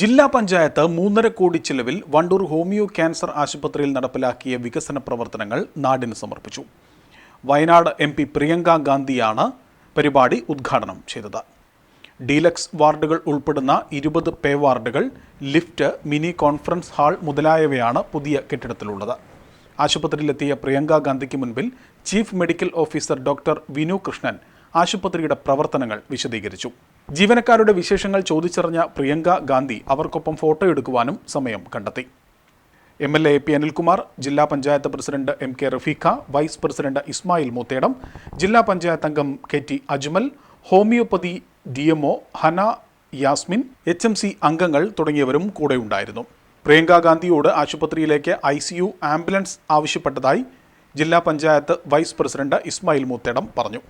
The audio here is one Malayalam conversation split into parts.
ജില്ലാ പഞ്ചായത്ത് മൂന്നര കോടി ചിലവിൽ വണ്ടൂർ ഹോമിയോ ക്യാൻസർ ആശുപത്രിയിൽ നടപ്പിലാക്കിയ വികസന പ്രവർത്തനങ്ങൾ നാടിന് സമർപ്പിച്ചു. വയനാട് എം പി പ്രിയങ്ക ഗാന്ധിയാണ് പരിപാടി ഉദ്ഘാടനം ചെയ്തത്. ഡീലക്സ് വാർഡുകൾ ഉൾപ്പെടുന്ന ഇരുപത് പേ വാർഡുകൾ ലിഫ്റ്റ് മിനി കോൺഫറൻസ് ഹാൾ മുതലായവയാണ് പുതിയ കെട്ടിടത്തിലുള്ളത്. ആശുപത്രിയിലെത്തിയ പ്രിയങ്ക ഗാന്ധിക്ക് മുൻപിൽ chief medical officer doctor Vinu Krishnan ആശുപത്രിയുടെ പ്രവർത്തനങ്ങൾ വിശദീകരിച്ചു. ജീവനക്കാരുടെ വിശേഷങ്ങൾ ചോദിച്ചറിഞ്ഞ പ്രിയങ്ക ഗാന്ധി അവർക്കൊപ്പം ഫോട്ടോ എടുക്കുവാനും സമയം കണ്ടെത്തി. M L A P Anilkumar ജില്ലാ panchayat president M K Rafeekha vice president Ismail Moothedam ജില്ലാ പഞ്ചായത്ത് അംഗം K T Ajmal homoeopathy D MO Hana Yasmin H M C അംഗങ്ങൾ തുടങ്ങിയവരും കൂടെയുണ്ടായിരുന്നു പ്രിയങ്ക ഗാന്ധിയോട് ആശുപത്രിയിലേക്ക് ഐ സി യു ആംബുലൻസ് ആവശ്യപ്പെട്ടതായി ജില്ലാ പഞ്ചായത്ത് വൈസ് പ്രസിഡന്റ് ഇസ്മായിൽ മൂത്തേടം പറഞ്ഞു.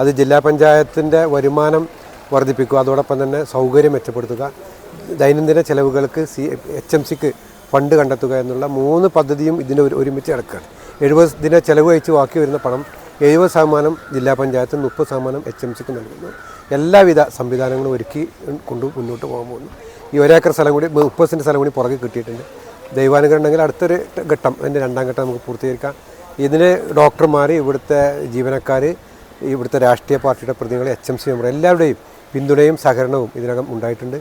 അത് ജില്ലാ പഞ്ചായത്തിന്റെ വരുമാനം വർദ്ധിപ്പിക്കുക അതോടൊപ്പം തന്നെ സൗകര്യം മെച്ചപ്പെടുത്തുക ദൈനംദിന ചെലവുകൾക്ക് സി എച്ച് എം സിക്ക് ഫണ്ട് കണ്ടെത്തുക എന്നുള്ള മൂന്ന് പദ്ധതിയും ഇതിന് ഒരു- ഒരുമിച്ച് കിടക്കുകയാണ് എഴുപത് ദിന ചെലവ് അയച്ച് ബാക്കി വരുന്ന പണം എഴുപത് ശതമാനം ജില്ലാ പഞ്ചായത്തും മുപ്പത് ശതമാനം എച്ച് എം സിക്ക് നൽകുന്നു. എല്ലാവിധ സംവിധാനങ്ങളും ഒരുക്കി കൊണ്ട് മുന്നോട്ട് പോകാൻ പോകുന്നു. ഈ ഒരേക്കർ സ്ഥലം കൂടി മുപ്പത് സെന്റ് സ്ഥലം കൂടി പുറകെ കിട്ടിയിട്ടുണ്ട്. ദൈവാനുഗ്രഹം ഉണ്ടെങ്കിൽ അടുത്തൊരു ഘട്ടം അതിന്റെ രണ്ടാം ഘട്ടം നമുക്ക് പൂർത്തീകരിക്കാം. ഇതിന് ഡോക്ടർമാർ ഇവിടുത്തെ ജീവനക്കാർ ഇവിടുത്തെ രാഷ്ട്രീയ പാർട്ടിയുടെ പ്രതിനിധികൾ എച്ച് എം സി മെമ്പർ എല്ലാവരുടെയും പിന്തുണയും സഹകരണവും ഇതിനകം ഉണ്ടായിട്ടുണ്ട്.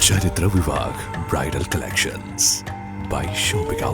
Charithra Vivah bridal collections by shopping